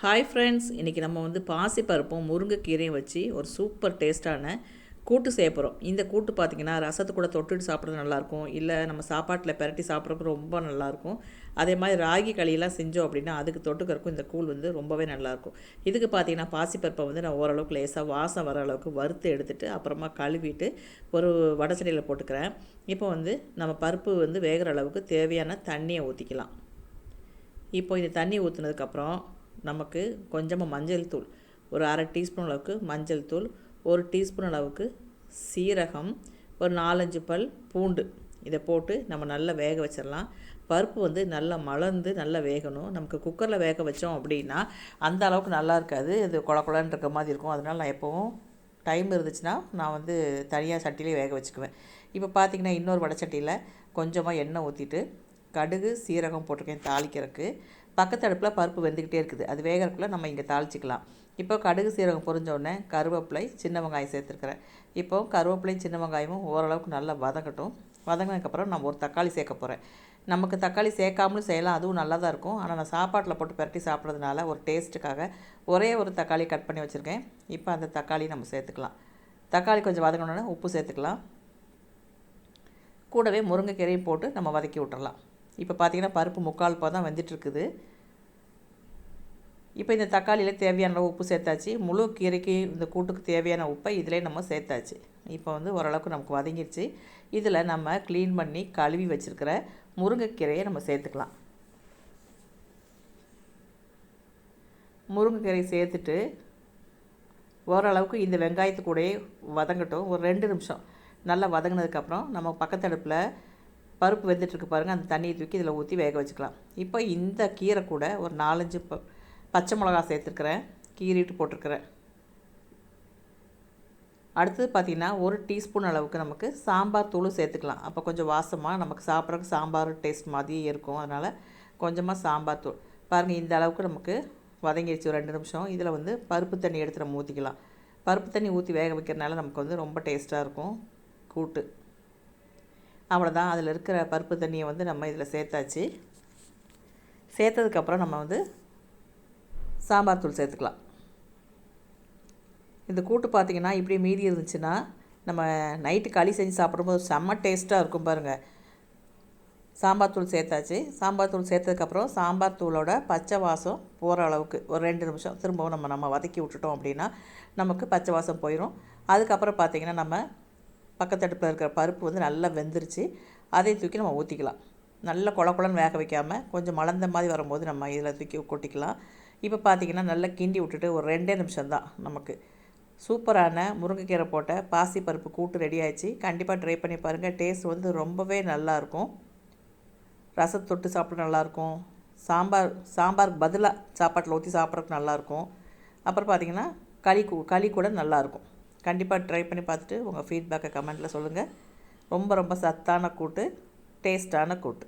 Hi friends இன்றைக்கி நம்ம வந்து பாசிப்பருப்பும் முருங்கைக்கீரையும் வச்சு ஒரு சூப்பர் டேஸ்ட்டான கூட்டு செய்ய போகிறோம் இந்த கூட்டு பார்த்திங்கன்னா ரசத்து கூட தொட்டுட்டு சாப்பிட்றது நல்லாயிருக்கும். இல்லை நம்ம சாப்பாட்டில் பெரட்டி சாப்பிட்றதுக்கு ரொம்ப நல்லாயிருக்கும். அதே மாதிரி ராகி களியெல்லாம் செஞ்சோம் அப்படின்னா அதுக்கு தொட்டுக்கிறக்கும் இந்த கூழ் வந்து ரொம்பவே நல்லாயிருக்கும். இதுக்கு பார்த்திங்கன்னா பாசிப்பருப்பை வந்து நான் ஓரளவுக்கு லேசாக வாசம் வர அளவுக்கு வறுத்து எடுத்துகிட்டு அப்புறமா கழுவிட்டு ஒரு வடச்சடியில் போட்டுக்கிறேன். இப்போ வந்து நம்ம பருப்பு வந்து வேகிற அளவுக்கு தேவையான தண்ணியை ஊற்றிக்கலாம் இப்போ இந்த தண்ணி ஊற்றுனதுக்கப்புறம் நமக்கு கொஞ்சமாக மஞ்சள் தூள். ஒரு அரை டீஸ்பூன் அளவுக்கு மஞ்சள் தூள் ஒரு டீஸ்பூன் அளவுக்கு சீரகம் ஒரு நாலஞ்சு பல் பூண்டு. இதை போட்டு நம்ம நல்லா வேக வச்சிடலாம். பருப்பு வந்து நல்லா மலர்ந்து நல்லா வேகணும். நமக்கு குக்கரில் வேக வச்சோம் அப்படின்னா அந்த அளவுக்கு நல்லா இருக்காது. இது குழ குழன்னு இருக்க மாதிரி இருக்கும். அதனால் நான் எப்போவும் டைம் இருந்துச்சுன்னா நான் வந்து தனியாக சட்டிலே வேக வச்சுக்குவேன். இப்போ பார்த்திங்கன்னா இன்னொரு வடை சட்டியில் கொஞ்சமாக எண்ணெய் ஊற்றிட்டு கடுகு சீரகம் போட்டிருக்கேன் தாளிக்கிறதுக்கு. பக்கத்து அடுப்பில் பருப்பு வெந்துக்கிட்டே இருக்குது. அது வேகிறக்குள்ளே நம்ம இங்கே தாளிச்சிக்கலாம். இப்போ கடுகு சீரகம் பொரிஞ்சோடனே கருவேப்பிலை சின்ன வெங்காயம் சேர்த்துருக்குறேன். இப்போ கருவேப்பிலையும் சின்ன வெங்காயமும் ஓரளவுக்கு நல்லா வதங்கட்டும். வதங்கினதுக்கப்புறம் நம்ம ஒரு தக்காளி சேர்க்க போகிறேன் நமக்கு தக்காளி சேர்க்காமலும் செய்யலாம். அதுவும் நல்லா தான் இருக்கும். ஆனால் நான் சாப்பாட்டில் போட்டு பரட்டி சாப்பிட்றதுனால ஒரு டேஸ்ட்டுக்காக ஒரே ஒரு தக்காளி கட் பண்ணி வச்சுருக்கேன். இப்போ அந்த தக்காளி நம்ம சேர்த்துக்கலாம். தக்காளி கொஞ்சம் வதங்கினோடனே உப்பு சேர்த்துக்கலாம். கூடவே முருங்கைக்கீரையும் போட்டு நம்ம வதக்கி விட்டுறலாம். இப்போ பார்த்திங்கன்னா பருப்பு முக்கால் தான் வெந்துட்டுருக்குது இப்போ இந்த தக்காளியில் தேவையான உப்பு சேர்த்தாச்சு. முழு கீரைக்கு இந்த கூட்டுக்கு தேவையான உப்பை இதிலே நம்ம சேர்த்தாச்சு. இப்போ வந்து ஓரளவுக்கு நமக்கு வதங்கிடுச்சு இதில் நம்ம க்ளீன் பண்ணி கழுவி வச்சுருக்கிற முருங்கைக்கீரையை நம்ம சேர்த்துக்கலாம். முருங்கைக்கீரை சேர்த்துட்டு ஓரளவுக்கு இந்த வெங்காயத்து கூட வதங்கட்டும். ஒரு ரெண்டு நிமிஷம் நல்லா வதங்கினதுக்கப்புறம் நம்ம பக்கத்து அடுப்பில் பருப்பு வெந்துட்டுருக்கு பாருங்கள் அந்த தண்ணியை தூக்கி இதில் ஊற்றி வேக வச்சுக்கலாம். இப்போ இந்த கீரை கூட ஒரு நாலஞ்சு ப பச்சை மிளகா சேர்த்துருக்குறேன் கீறிட்டு போட்டிருக்கிறேன். அடுத்தது பார்த்திங்கன்னா ஒரு டீஸ்பூன் அளவுக்கு நமக்கு சாம்பார் தூளும் சேர்த்துக்கலாம். அப்போ கொஞ்சம் வாசமாக நமக்கு சாப்பிட்றதுக்கு சாம்பார் டேஸ்ட் மாதிரியே இருக்கும். அதனால் கொஞ்சமாக சாம்பார் தூள். பாருங்கள் இந்த அளவுக்கு நமக்கு வதங்கிடுச்சு ஒரு ரெண்டு நிமிஷம். இதில் வந்து பருப்பு தண்ணி எடுத்து நம்ம ஊற்றிக்கலாம் பருப்பு தண்ணி ஊற்றி வேக வைக்கிறனால நமக்கு வந்து ரொம்ப டேஸ்ட்டாக இருக்கும். கூட்டு. அவ்வளோதான் அதில் இருக்கிற பருப்பு தண்ணியை வந்து நம்ம இதில் சேர்த்தாச்சு. சேர்த்ததுக்கப்புறம் நம்ம வந்து சாம்பார் தூள் சேர்த்துக்கலாம். இந்த கூட்டு பார்த்திங்கன்னா இப்படி மீதி இருந்துச்சுன்னா நம்ம நைட்டு களி செஞ்சு சாப்பிடும்போது செம்ம டேஸ்ட்டாக இருக்கும் பாருங்கள் சாம்பார் தூள் சேர்த்தாச்சு. சாம்பார் தூள் சேர்த்ததுக்கப்புறம் சாம்பார் தூளோட பச்சை வாசம் போகிற அளவுக்கு ஒரு ரெண்டு நிமிஷம் திரும்பவும் நம்ம நம்ம வதக்கி விட்டுட்டோம் அப்படின்னா நமக்கு பச்சை வாசம் போயிடும் அதுக்கப்புறம் பார்த்திங்கன்னா நம்ம பக்கத்தடுப்பில் இருக்கிற பருப்பு வந்து நல்லா வெந்துருச்சு. அதை தூக்கி நம்ம ஊற்றிக்கலாம் நல்ல குழ குழன்னு வேக வைக்காமல் கொஞ்சம் மலர்ந்த மாதிரி வரும்போது நம்ம இதில் தூக்கி கொட்டிக்கலாம். இப்போ பார்த்திங்கன்னா நல்லா கிண்டி விட்டுட்டு ஒரு ரெண்டே நிமிஷம் தான் நமக்கு. சூப்பரான முருங்கைக்கீரை போட்ட பாசி பருப்பு கூட்டு ரெடி ஆயிடுச்சு. கண்டிப்பாக ட்ரை பண்ணி பாருங்கள் டேஸ்ட் வந்து ரொம்பவே நல்லாயிருக்கும் ரசம் தொட்டு சாப்பிட நல்லாயிருக்கும் சாம்பார் சாம்பாருக்கு பதிலாக சாப்பாட்டில் ஊற்றி சாப்பிட்றதுக்கு நல்லாயிருக்கும் அப்புறம் பார்த்திங்கன்னா களி களி கூட நல்லாயிருக்கும் கண்டிப்பாக ட்ரை பண்ணி பார்த்துட்டு உங்கள் ஃபீட்பேக்கை கமெண்ட்டில் சொல்லுங்கள் ரொம்ப ரொம்ப சத்தான கூட்டு டேஸ்ட்டான கூட்டு.